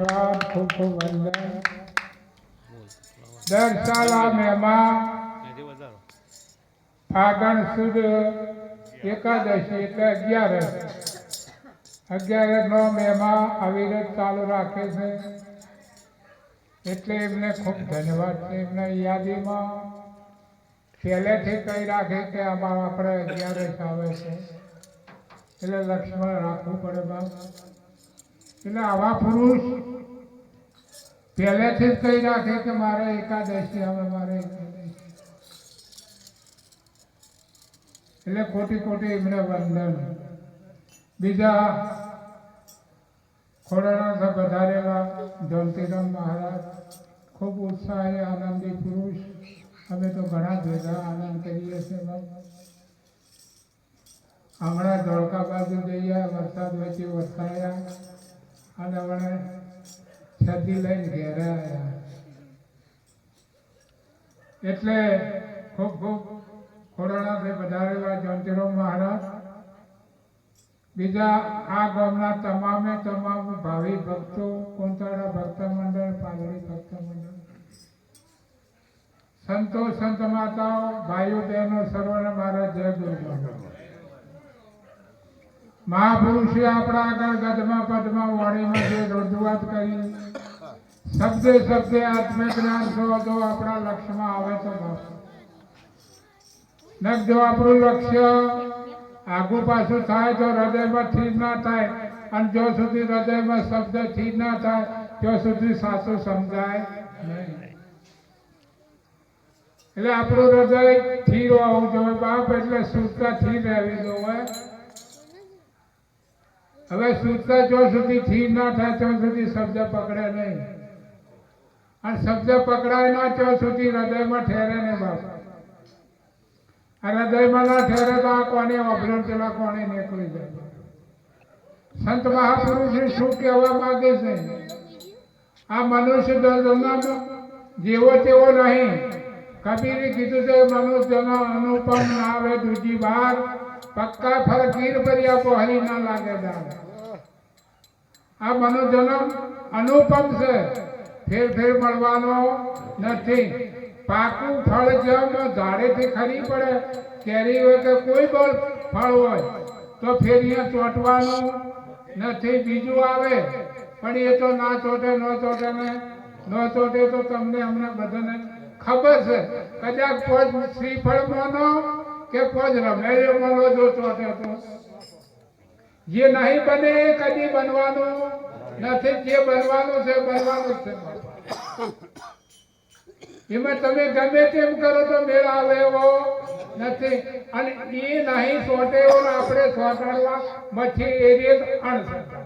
રામ ખૂબ ખૂબ વંદન દર સાલ આ મહેમા ફાગણ સુદ એકાદશી એટલે અગિયારસ અગિયારસ નો મહેમા અવિરત ચાલુ રાખે છે. એટલે એમને ખૂબ ધન્યવાદ છે. એમને યાદીમાં પહેલેથી કહી રાખે કે આમાં આપણે અગિયારસ આવે છે. એટલે લક્ષ્મણ રાખવું પડે બાપ. એટલે આવા પુરુષ પહેલેથી જ કહી રાખે કે મારે એકાદશી હવે મારે એટલે કોટી કોટી એમને વંદન. બીજા ખોડાના વધારેલા જયંતિરામ મહારાજ ખૂબ ઉત્સાહી, આનંદી પુરુષ. અમે તો ઘણા ભેગા આનંદ કરીએ છીએ હમણાં ધોળકા બાજુ જઈએ, વરસાદ વચ્ચે વરસાયા. અને વણે છદી લઈને ઘેરે આવ્યા એટલે ખૂબ ખૂબ ખોરાણાથી વધારેલા જંતરો મહારાજ, બીજા આ ગામના તમામે તમામ ભાવિ ભક્તો, કોંતાળા ભક્ત મંડળ પાલડી ભક્ત મંડળ. સંતો, સંત માતાઓ, ભાઈઓ, બહેનો, સર્વને મારા જય ગુરુ મહાપુરુષે આપણા આગળ ગદમાં પદમાં વાણીમાં જે રજૂઆત કરી, શબ્દે શબ્દે આત્મજ્ઞાન જો જો આપણા લક્ષ્યમાં આવે તો જો આપણું લક્ષ્ય આગુ પાછું થાય તો હૃદયમાં સ્થિર ના થાય, અને જો સુધી હૃદયમાં શબ્દથી ના થાય, ત્યાં સુધી સાચું સમજાય એટલે આપણું હૃદયથી હોવું જોઈએ. બાપ એટલે સુરતા થી રહેવી જોઈએ. હવે સૂચતા જો સુધી સ્થિર ના થાય ત્યાં સુધી શબ્દ પકડે નહીં. અને શબ્દ પકડાય ના ત્યાં સુધી હૃદયમાં ઠેરે ને બાપ. આ હૃદયમાં ના ઠેરે તો આ કોને અભરણ પેલા કોને નીકળી જાય? સંત મહાપુરુષે શું કહેવા માંગે છે? આ મનુષ્ય જન્મ જેવો તેવો નહીં. કબીરે કીધું છે, મનુષ્યનો અનુપમ ના આવે, દૂજી વાર પક્કા ફરકીર આપો, હરી ના લાગે દાદ આ મનુજનમ અનુપમ છે. ફેર ફેર મળવાનો નથી. પાકું ફળ જેમ ઝાડેથી ખરી પડે, કેરી હોય કે કોઈ પણ ફળ હોય, તો ફેર અહીંયા ચોંટવાનું નથી. બીજું આવે, પણ એ તો ના ચોટે, ન ચોટે ને ન ચોટે તો તમને અમને બધાને ખબર છે. કદાચ કોઈ શ્રીફળ માનો કે કોજ રમેયો માનો જો ચોટે તો જે નહીં બને કદી બનવાનું નથી, જે બનવાનું છે બનવાનું છે એમાં તમે ગમે તેમ કરો તો મેળ આવે એવો નથી. અને એ નહીં સોટે એવો આપણે સોટાડવા મચ્છી એ રીત અણશ્રદ્ધા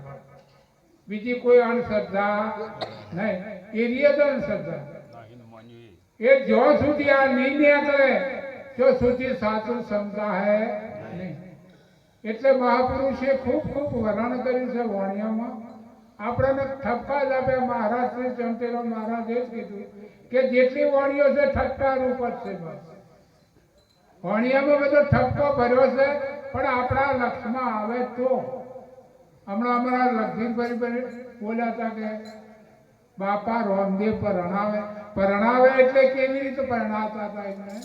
બીજી કોઈ અણશ્રદ્ધા નહીં. એ રીત અણશ્રદ્ધા એ જ્યાં સુધી આ નહીં નીકળે ત્યાં સુધી સાચું સમજાય નહીં. એટલે મહાપુરુષે ખૂબ ખૂબ વર્ણન કર્યું છે વાણિયામાં. આપણને ઠપકા જ આપે. મહારાજ શ્રી ચંતેરામ મહારાજે જ કીધું કે જેટલી વાણીઓ છે ઠપકા રૂપ જ છે બસ. વાણિયામાં બધો ઠપકો ભર્યો છે, પણ આપણા લક્ષમાં આવે તો. હમણાં અમારા લક્ષ્મીભાઈ બોલ્યા હતા કે બાપા રોમદેવ પરણાવે. પરણાવે એટલે કેવી રીતે પરણાવતા હતા એમને?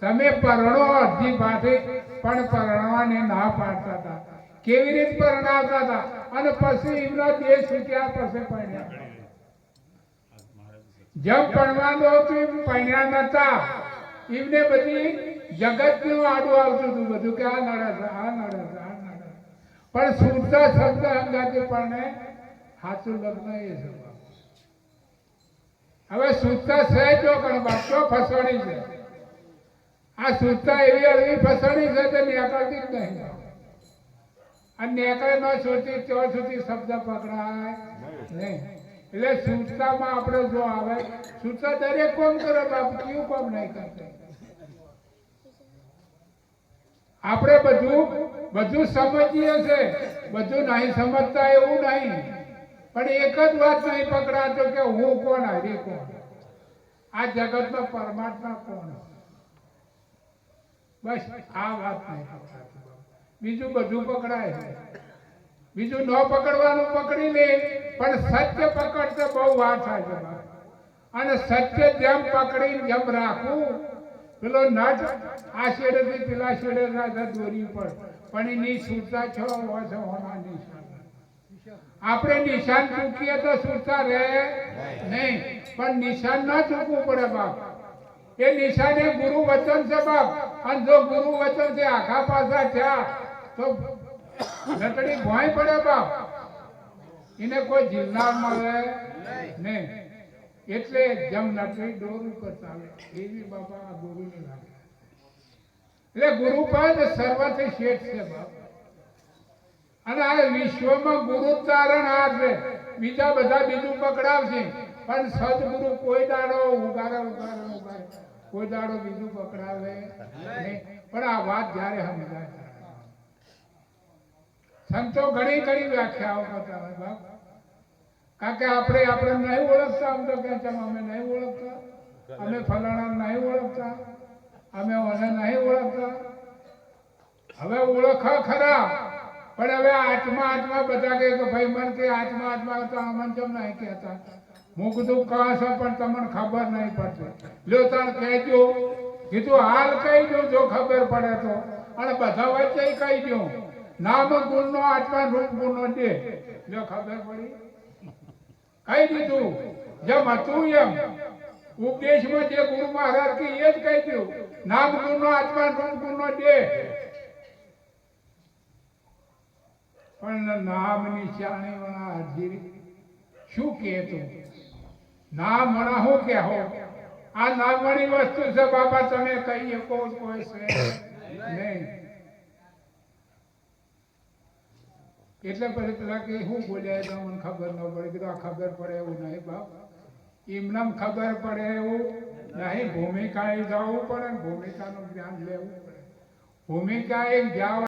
તમે પરણો અડધી પાસે પણ પરણવાને ના પાડતા હતા. કેવી રીતે પરણાવતા હતા? અને પછી એમના દેશ છૂટ્યા પછી પરણ્યા. જેમ પરણવાનું હતું એમ પરણ્યા નતા. એમને બધી જગતનું આડું આવતું હતું. બધું કે આ નડે છે, આ નડે છે, આ નડે પણ સુરતા શબ્દ અંગાતે પણ સાચું લગ્ન એ છે. હવે સુરતા છે જો કણ બાપો ફસવાની છે. આ સુરતા એવી એવી ફસણી છે તે નેકળતી જ નહીં. અને નેકળે ન છૂટી ત્યાં સુધી શબ્દ પકડાય નહીં. એટલે સુરતામાં આપણે જો આવે, સુરતા દરેક કોમ કરે બાપ કયું કોમ નહીં કરતા? આપણે બધું બધું સમજીએ છે બધું નહીં સમજતા એવું નહીં. પણ એક જ વાત નહીં પકડાતો કે હું કોણ હરે કોણ? આ જગતનો પરમાત્મા કોણ? બસ, આ વાત નહીં પકડાતી બીજું બધું પકડાય. બીજું ન પકડવાનું પકડી લે, પણ સત્ય પકડશે બહુ વાર થાય છે અને સત્ય જેમ પકડી જેમ રાખવું, પેલો નટ, આ છેડેથી પેલા શેડે દોરી ઉપર. પણ એની સુરતા છ વર્ષ હોના નિશાન. આપણે નિશાન ચૂકીએ તો સુરતા રહે નહીં. પણ નિશાન ન ચૂકવું પડે બાપ. એ નિશાન એ ગુરુ વચન છે બાપ. અને જો ગુરુ વચન છે આખા પાસા થયા, તો લટડી ભોંય પડે બાપ. એને કોઈ જીવનાર મળે નહીં. એટલે જમ નકડી દોર ઉપર ચાલે. એવી બાપા આ ગુરુની લાગે એટલે ગુરુ પણ સર્વથી શેઠ છે બાપ. અને આ વિશ્વમાં ગુરુ તારણ આ છે. બીજા બધા બીજું પકડાવશે. પણ સદગુરુ કોઈ દાડો ઉગારે કોઈ દાડો બીજું પકડાવે પણ આ વાત જ્યારે સમજાય સંતો ઘણી ઘણી વ્યાખ્યાઓ કરતા હોય બાપ. કારણ કે આપણે આપણે નહીં ઓળખતા આમ તો કે અમે નહીં ઓળખતા. અમે ફલાણા નહીં ઓળખતા. અમે ઓને નહીં ઓળખતા. હવે ઓળખ ખરા. પણ હવે આત્મા આત્મા બધા કે ભાઈ મન કે આત્મા આત્મા તો અમન કેમ નહીં કહેતા. હું કીધું કહો છો પણ તમને ખબર નહીં પડશે લ્યો તણ કહેજો. કીધું, હાલ કહી દો જો ખબર પડે તો. અને બધા વચ્ચે કહી દો નામ, ગુણનો, આત્મા, રૂપ, ગુણનો દે. લ્યો ખબર પડી? કહી દીધું. જેમ હતું એમ. ઉપદેશમાં જે ગુરુ મહારાજ કે એ જ કહી દઉં, નામ, ગુણનો, આત્મા, રૂપ, ગુણનો દે. પણ નામની ચાણી હાજરી શું કહેતું? નામ હું કે હો? આ નામવાળી વસ્તુ છે બાબા તમે કહી શકો કોઈ છે નહીં. એટલે પછી પેલા કે શું બોલ્યા તો મને ખબર ન પડે. કીધું, આ ખબર પડે એવું નહીં બાપ. એમનામ ખબર પડે એવું નહીં. ભૂમિકાએ જવું પડે ને ભૂમિકાનું જ્ઞાન લેવું પડે. ભૂમિકા એક જ્યાં